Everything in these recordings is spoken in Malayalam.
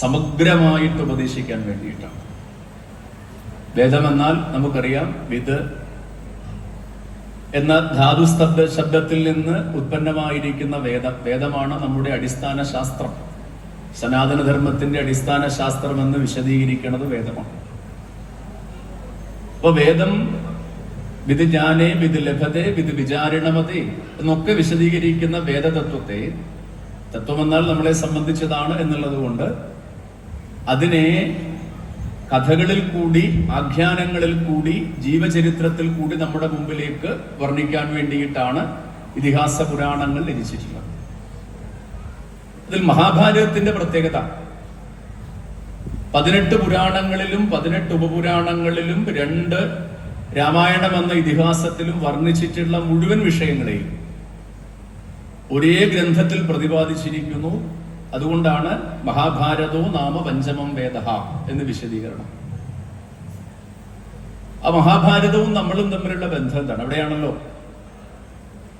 സമഗ്രമായിട്ട് ഉപദേശിക്കാൻ വേണ്ടിയിട്ടാണ്. വേദമെന്നാൽ നമുക്കറിയാം വിത് എന്ന ധാതുസ്തബ്ദ ശബ്ദത്തിൽ നിന്ന് ഉത്പന്നമായിരിക്കുന്ന വേദം വേദമാണ് നമ്മുടെ അടിസ്ഥാന ശാസ്ത്രം. സനാതനധർമ്മത്തിന്റെ അടിസ്ഥാന ശാസ്ത്രം എന്ന് വിശദീകരിക്കുന്നത് വേദമാണ്. അപ്പൊ വേദം വിധി ജ്ഞാനേ വിധി ലഭതേ വിധി വിചാരണമതേ എന്നൊക്കെ വിശദീകരിക്കുന്ന വേദതത്വത്തെ തത്വമെന്നാൽ നമ്മളെ സംബന്ധിച്ചതാണ് എന്നുള്ളത് കൊണ്ട് അതിനെ കഥകളിൽ കൂടി ആഖ്യാനങ്ങളിൽ കൂടി ജീവചരിത്രത്തിൽ കൂടി നമ്മുടെ മുമ്പിലേക്ക് വർണിക്കാൻ വേണ്ടിയിട്ടാണ് ഇതിഹാസ പുരാണങ്ങൾ രചിച്ചിട്ടുള്ളത്. ഇതിൽ മഹാഭാരതത്തിന്റെ പ്രത്യേകത. പതിനെട്ട് പുരാണങ്ങളിലും പതിനെട്ട് ഉപപുരാണങ്ങളിലും രണ്ട് രാമായണം എന്ന ഇതിഹാസത്തിലും വർണിച്ചിട്ടുള്ള മുഴുവൻ വിഷയങ്ങളെയും ഒരേ ഗ്രന്ഥത്തിൽ പ്രതിപാദിച്ചിരിക്കുന്നു. അതുകൊണ്ടാണ് മഹാഭാരതോ നാമ പഞ്ചമം വേദ എന്ന് വിശദീകരണം. ആ മഹാഭാരതവും നമ്മളും തമ്മിലുള്ള ബന്ധം എന്താണ്? അവിടെയാണല്ലോ.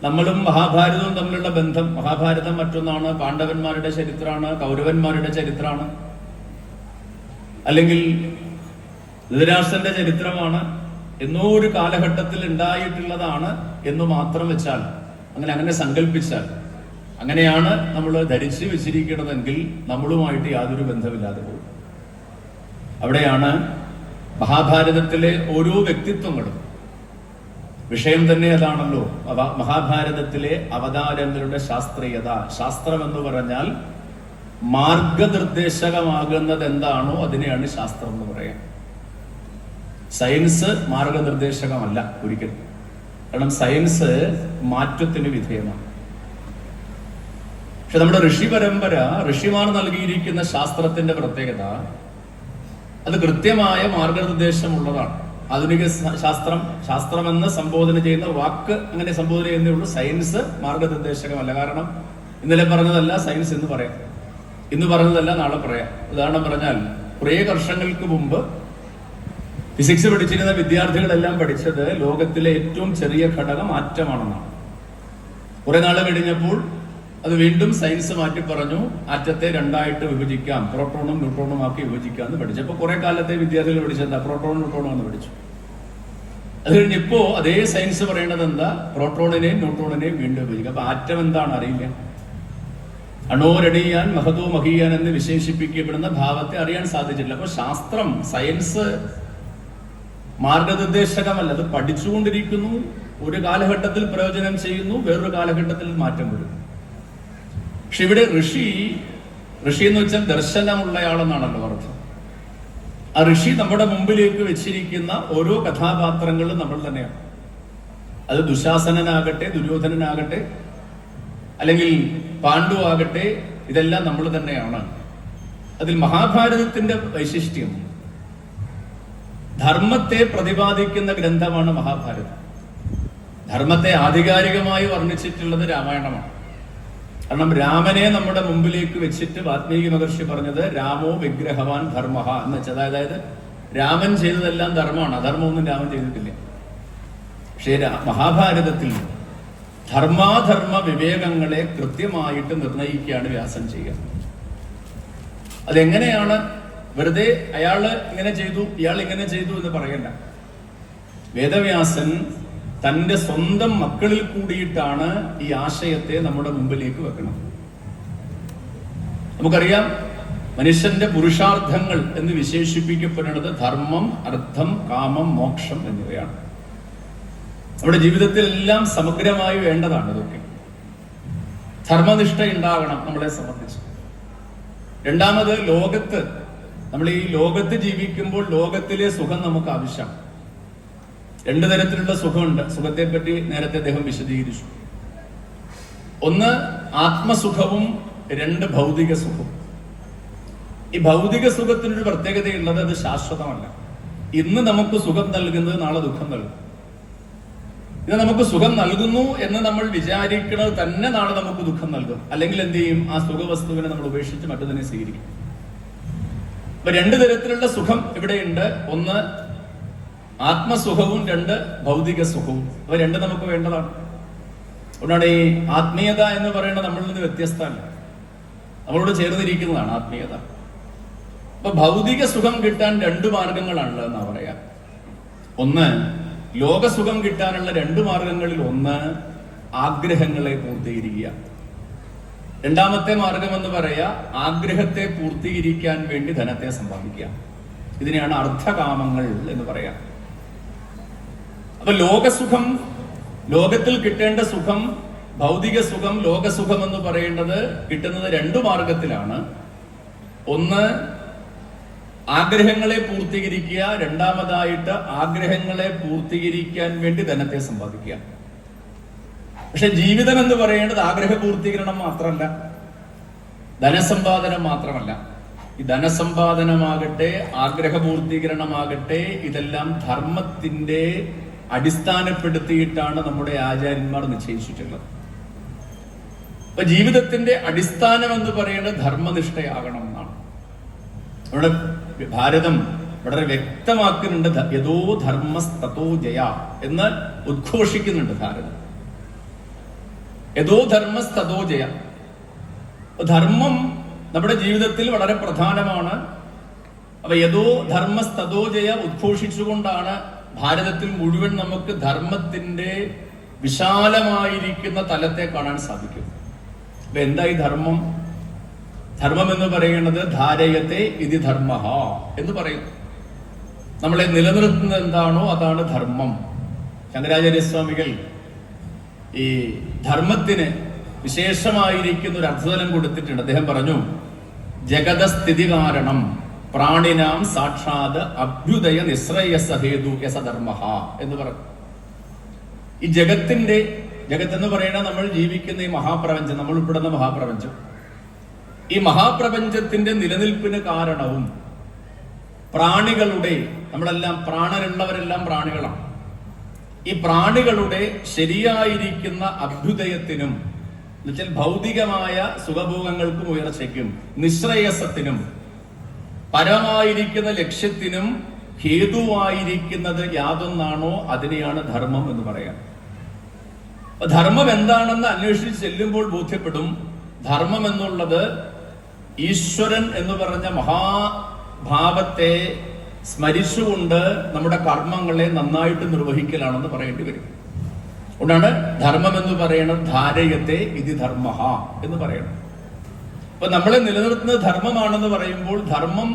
നമ്മളും മഹാഭാരതവും തമ്മിലുള്ള ബന്ധം. മഹാഭാരതം മറ്റൊന്നാണ്. പാണ്ഡവന്മാരുടെ ചരിത്രമാണ് കൗരവന്മാരുടെ ചരിത്രമാണ് അല്ലെങ്കിൽ ധൃതരാഷ്ട്രന്റെ ചരിത്രമാണ്. എന്നോ ഒരു കാലഘട്ടത്തിൽ ഉണ്ടായിട്ടുള്ളതാണ് എന്ന് മാത്രം വെച്ചാൽ അങ്ങനെ അങ്ങനെ സങ്കല്പിച്ചാൽ അങ്ങനെയാണ് നമ്മൾ ധരിച്ച് വെച്ചിരിക്കുന്നതെങ്കിൽ നമ്മളുമായിട്ട് യാതൊരു ബന്ധമില്ലാതെ പോകും. അവിടെയാണ് മഹാഭാരതത്തിലെ ഓരോ വ്യക്തിത്വങ്ങളും. വിഷയം തന്നെ അതാണല്ലോ. മഹാഭാരതത്തിലെ അവതാരങ്ങളുടെ ശാസ്ത്രീയത. ശാസ്ത്രം എന്ന് പറഞ്ഞാൽ മാർഗനിർദ്ദേശകമാകുന്നത് എന്താണോ അതിനെയാണ് ശാസ്ത്രം എന്ന് പറയാം. സയൻസ് മാർഗനിർദ്ദേശകമല്ല ഒരിക്കലും. കാരണം സയൻസ് മാറ്റത്തിന് വിധേയമാണ്. പക്ഷെ നമ്മുടെ ഋഷി പരമ്പര ഋഷിമാർ നൽകിയിരിക്കുന്ന ശാസ്ത്രത്തിന്റെ പ്രത്യേകത അത് കൃത്യമായ മാർഗനിർദ്ദേശമുള്ളതാണ്. ആധുനിക ശാസ്ത്രം ശാസ്ത്രമെന്ന് സംബോധന ചെയ്യുന്ന വാക്ക് അങ്ങനെ സംബോധന ചെയ്യുന്നേ ഉള്ളൂ. സയൻസ് മാർഗനിർദ്ദേശകമല്ല. കാരണം ഇന്നലെ പറഞ്ഞതല്ല സയൻസ് എന്ന് പറയാം. ഇന്ന് പറഞ്ഞതല്ല നാളെ പറയാം. ഉദാഹരണം പറഞ്ഞാൽ കുറേ വർഷങ്ങൾക്ക് മുമ്പ് ഫിസിക്സ് പഠിച്ചിരുന്ന വിദ്യാർത്ഥികളെല്ലാം പഠിച്ചത് ലോകത്തിലെ ഏറ്റവും ചെറിയ ഘടകം ആറ്റമാണെന്നാണ്. കുറെ നാൾ കഴിഞ്ഞപ്പോൾ അത് വീണ്ടും സയൻസ് മാറ്റി പറഞ്ഞു ആറ്റത്തെ രണ്ടായിട്ട് വിഭജിക്കാം പ്രോട്ടോണും ന്യൂട്രോണും ആക്കി വിഭജിക്കാം എന്ന് പഠിച്ചു. അപ്പൊ കുറെ കാലത്തെ വിദ്യാർത്ഥികൾ പഠിച്ചെന്താ പ്രോട്ടോണും ന്യൂട്രോണും എന്ന് പഠിച്ചു. അത് കഴിഞ്ഞ് ഇപ്പോ അതേ സയൻസ് പറയണത് എന്താ? പ്രോട്ടോണിനെയും ന്യൂട്രോണിനെയും വീണ്ടും വിഭജിക്കാം. അപ്പൊ ആറ്റം എന്താണ്? അറിയില്ല. അണോരണിയാൻ മഹതോ മഹിയാൻ എന്ന് വിശേഷിപ്പിക്കപ്പെടുന്ന ഭാവത്തെ അറിയാൻ സാധിച്ചില്ല അപ്പൊ ശാസ്ത്രം സയൻസ് മാർഗനിർദ്ദേശകമല്ല. അത് പഠിച്ചുകൊണ്ടിരിക്കുന്നു ഒരു കാലഘട്ടത്തിൽ പ്രയോജനം ചെയ്യുന്നു വേറൊരു കാലഘട്ടത്തിൽ മാറ്റം വരുന്നു. പക്ഷെ ഇവിടെ ഋഷി ഋഷി എന്ന് വെച്ചാൽ ദർശനമുള്ളയാളെന്നാണല്ലോ അർത്ഥം. ആ ഋഷി നമ്മുടെ മുമ്പിലേക്ക് വെച്ചിരിക്കുന്ന ഓരോ കഥാപാത്രങ്ങളും നമ്മൾ തന്നെയാണ്. അത് ദുശാസനനാകട്ടെ ദുര്യോധനനാകട്ടെ അല്ലെങ്കിൽ പാണ്ഡു ആകട്ടെ ഇതെല്ലാം നമ്മൾ തന്നെയാണ്. അതിൽ മഹാഭാരതത്തിന്റെ വൈശിഷ്ട്യം. ധർമ്മത്തെ പ്രതിപാദിക്കുന്ന ഗ്രന്ഥമാണ് മഹാഭാരതം. ധർമ്മത്തെ ആധികാരികമായി വർണിച്ചിട്ടുള്ളത് രാമായണമാണ്. കാരണം രാമനെ നമ്മുടെ മുമ്പിലേക്ക് വെച്ചിട്ട് വാത്മീകി മഹർഷി പറഞ്ഞത് രാമോ വിഗ്രഹവാൻ ധർമ്മ എന്ന് വെച്ചാൽ അതായത് രാമൻ ചെയ്തതെല്ലാം ധർമ്മമാണ്. അധർമ്മമൊന്നും രാമൻ ചെയ്തിട്ടില്ല. പക്ഷേ മഹാഭാരതത്തിൽ ധർമാധർമ്മ വിവേകങ്ങളെ കൃത്യമായിട്ട് നിർണയിക്കുകയാണ് വ്യാസം ചെയ്യുക. അതെങ്ങനെയാണ് വെറുതെ അയാൾ ഇങ്ങനെ ചെയ്തു ഇയാൾ ഇങ്ങനെ ചെയ്തു എന്ന് പറയണ്ട. വേദവ്യാസൻ തന്റെ സ്വന്തം മക്കളിൽ കൂടിയിട്ടാണ് ഈ ആശയത്തെ നമ്മുടെ മുമ്പിലേക്ക് വെക്കണം. നമുക്കറിയാം മനുഷ്യന്റെ പുരുഷാർത്ഥങ്ങൾ എന്ന് വിശേഷിപ്പിക്കപ്പെടുന്നത് ധർമ്മം അർത്ഥം കാമം മോക്ഷം എന്നിവയാണ്. നമ്മുടെ ജീവിതത്തിൽ എല്ലാം സമഗ്രമായി വേണ്ടതാണ് ഇതൊക്കെ. ധർമ്മനിഷ്ഠ ഉണ്ടാകണം നമ്മളെ സംബന്ധിച്ച്. രണ്ടാമത് ലോകത്ത് നമ്മൾ ഈ ലോകത്ത് ജീവിക്കുമ്പോൾ ലോകത്തിലെ സുഖം നമുക്ക് ആവശ്യമാണ്. രണ്ടു തരത്തിലുള്ള സുഖമുണ്ട്. സുഖത്തെ പറ്റി നേരത്തെ അദ്ദേഹം വിശദീകരിച്ചു. ഒന്ന് ആത്മസുഖവും രണ്ട് ഭൗതിക സുഖവും. ഈ ഭൗതിക സുഖത്തിനൊരു പ്രത്യേകതയുള്ളത് അത് ശാശ്വതമല്ല. ഇന്ന് നമുക്ക് സുഖം നൽകുന്നത് നാളെ ദുഃഖം നൽകും. ഇത് നമുക്ക് സുഖം നൽകുന്നു എന്ന് നമ്മൾ വിചാരിക്കുന്നത് തന്നെ നാളെ നമുക്ക് ദുഃഖം നൽകും. അല്ലെങ്കിൽ എന്ത് ചെയ്യും? ആ സുഖവസ്തുവിനെ നമ്മൾ ഉപേക്ഷിച്ച് മറ്റൊന്നിനെ സ്വീകരിക്കും. അപ്പൊ രണ്ടു തരത്തിലുള്ള സുഖം ഇവിടെയുണ്ട്. ഒന്ന് ആത്മസുഖവും രണ്ട് ഭൗതിക സുഖവും അവ രണ്ട് നമുക്ക് വേണ്ടതാണ്. അതുകൊണ്ടാണ് ഈ ആത്മീയത എന്ന് പറയുന്നത് നമ്മളിൽ നിന്ന് വ്യത്യസ്തമല്ല. നമ്മളോട് ചേർന്നിരിക്കുന്നതാണ് ആത്മീയത. അപ്പൊ ഭൗതിക സുഖം കിട്ടാൻ രണ്ട് മാർഗങ്ങളാണുള്ളതെന്നാ പറയാ. ഒന്ന് ലോകസുഖം കിട്ടാനുള്ള രണ്ട് മാർഗങ്ങളിൽ ഒന്ന് ആഗ്രഹങ്ങളെ പൂർത്തീകരിക്കുക. രണ്ടാമത്തെ മാർഗം എന്ന് പറയാ ആഗ്രഹത്തെ പൂർത്തീകരിക്കാൻ വേണ്ടി ധനത്തെ സമ്പാദിക്കുക. ഇതിനെയാണ് അർത്ഥകാമങ്ങൾ എന്ന് പറയാം. അപ്പൊ ലോകസുഖം ലോകത്തിൽ കിട്ടേണ്ട സുഖം ഭൗതിക സുഖം ലോകസുഖം എന്ന് പറയേണ്ടത് കിട്ടുന്നത് രണ്ടു മാർഗത്തിലാണ്. ഒന്ന് ആഗ്രഹങ്ങളെ പൂർത്തീകരിക്കുക. രണ്ടാമതായിട്ട് ആഗ്രഹങ്ങളെ പൂർത്തീകരിക്കാൻ വേണ്ടി ധനത്തെ സമ്പാദിക്കുക. പക്ഷെ ജീവിതം എന്ന് പറയേണ്ടത് ആഗ്രഹ പൂർത്തീകരണം മാത്രമല്ല. ധനസമ്പാദനം മാത്രമല്ല. ഈ ധനസമ്പാദനമാകട്ടെ ആഗ്രഹ പൂർത്തീകരണമാകട്ടെ ഇതെല്ലാം ധർമ്മത്തിന്റെ അടിസ്ഥാനപ്പെടുത്തിയിട്ടാണ് നമ്മുടെ ആചാര്യന്മാർ നിശ്ചയിച്ചിട്ടുള്ളത്. അപ്പൊ ജീവിതത്തിന്റെ അടിസ്ഥാനം എന്ന് പറയുന്നത് ധർമ്മനിഷ്ഠയാകണം എന്നാണ്. നമ്മുടെ ഭാരതം വളരെ വ്യക്തമാക്കുന്നുണ്ട് യഥോ ധർമ്മസ്തോ ജയ എന്ന് ഉദ്ഘോഷിക്കുന്നുണ്ട് ഭാരതം. യഥോ ധർമ്മസ്തോ ജയ. ധർമ്മം നമ്മുടെ ജീവിതത്തിൽ വളരെ പ്രധാനമാണ്. അപ്പൊ യഥോ ധർമ്മസ്തോ ജയ ഉദ്ഘോഷിച്ചുകൊണ്ടാണ് ഭാരതത്തിൽ മുഴുവൻ നമുക്ക് ധർമ്മത്തിന്റെ വിശാലമായിരിക്കുന്ന തലത്തെ കാണാൻ സാധിക്കും. അപ്പൊ എന്തായി ധർമ്മം? ധർമ്മം എന്ന് പറയുന്നത് ധാരയത്തെ ഇതി ധർമ്മ എന്ന് പറയും നമ്മളെ നിലനിർത്തുന്നത് എന്താണോ അതാണ് ധർമ്മം. ശങ്കരാചാര്യസ്വാമികൾ ഈ ധർമ്മത്തിന് വിശേഷമായിരിക്കുന്ന ഒരു അർത്ഥതലം കൊടുത്തിട്ടുണ്ട്. അദ്ദേഹം പറഞ്ഞു ജഗതസ്ഥിതി കാരണം. പ്രാണിനാം സാക്ഷാത് അഭ്യുദയ നിശ്രയസ ഹേതു യസധർമ്മ എന്ന് പറഞ്ഞു. ഈ ജഗത്തിന്റെ ജഗത്ത് എന്ന് പറയുന്നത് നമ്മൾ ജീവിക്കുന്ന ഈ മഹാപ്രപഞ്ചം നമ്മൾ ഉൾപ്പെടുന്ന മഹാപ്രപഞ്ചം. ഈ മഹാപ്രപഞ്ചത്തിന്റെ നിലനിൽപ്പിന് കാരണവും പ്രാണികളുടെ നമ്മളെല്ലാം പ്രാണനുള്ളവരെല്ലാം പ്രാണികളാണ്. ഈ പ്രാണികളുടെ ശരിയായിരിക്കുന്ന അഭ്യുദയത്തിനും എന്നുവെച്ചാൽ ഭൗതികമായ സുഖഭോഗങ്ങൾക്കും ഉയർച്ചയ്ക്കും നിശ്രേയസത്തിനും പരമായിരിക്കുന്ന ലക്ഷ്യത്തിനും ഹേതുവായിരിക്കുന്നത് യാതൊന്നാണോ അതിനെയാണ് ധർമ്മം എന്ന് പറയാം. ധർമ്മം എന്താണെന്ന് അന്വേഷിച്ച് ചെല്ലുമ്പോൾ ബോധ്യപ്പെടും. ധർമ്മം എന്നുള്ളത് ഈശ്വരൻ എന്ന് പറഞ്ഞ മഹാഭാവത്തെ സ്മരിച്ചുകൊണ്ട് നമ്മുടെ കർമ്മങ്ങളെ നന്നായിട്ട് നിർവഹിക്കലാണെന്ന് പറയേണ്ടി വരും. അതുകൊണ്ടാണ് ധർമ്മം എന്ന് പറയുന്നത് ധാരയത്തെ ഇതി ധർമ്മ എന്ന് പറയണം. അപ്പൊ നമ്മളെ നിലനിർത്തുന്ന ധർമ്മമാണെന്ന് പറയുമ്പോൾ ധർമ്മം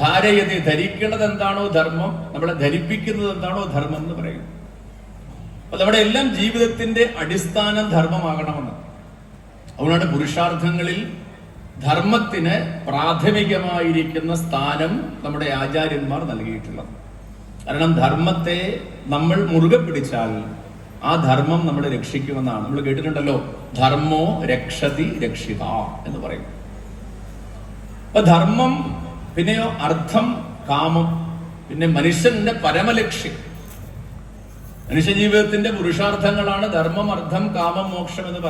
ധാരയതി ധരിക്കേണ്ടത് എന്താണോ ധർമ്മം നമ്മളെ ധരിപ്പിക്കുന്നത് എന്താണോ ധർമ്മം എന്ന് പറയും അപ്പൊ നമ്മുടെ എല്ലാം ജീവിതത്തിന്റെ അടിസ്ഥാനം ധർമ്മമാകണമെന്ന്. അതുകൊണ്ടാണ് പുരുഷാർത്ഥങ്ങളിൽ ധർമ്മത്തിന് പ്രാഥമികമായിരിക്കുന്ന സ്ഥാനം നമ്മുടെ ആചാര്യന്മാർ നൽകിയിട്ടുള്ളത്. കാരണം ധർമ്മത്തെ നമ്മൾ മുറുകെ പിടിച്ചാൽ ആ ധർമ്മം നമ്മളെ രക്ഷിക്കുമെന്നാണ്. നമ്മൾ കേട്ടിട്ടുണ്ടല്ലോ ധർമ്മോ രക്ഷതി രക്ഷിത എന്ന് പറയും. അപ്പൊ ധർമ്മം പിന്നെയോ അർത്ഥം കാമം പിന്നെ മനുഷ്യന്റെ പരമലക്ഷ്യം. മനുഷ്യജീവിതത്തിന്റെ പുരുഷാർത്ഥങ്ങളാണ് ധർമ്മം അർത്ഥം കാമം മോക്ഷം എന്ന് പറയുന്നത്.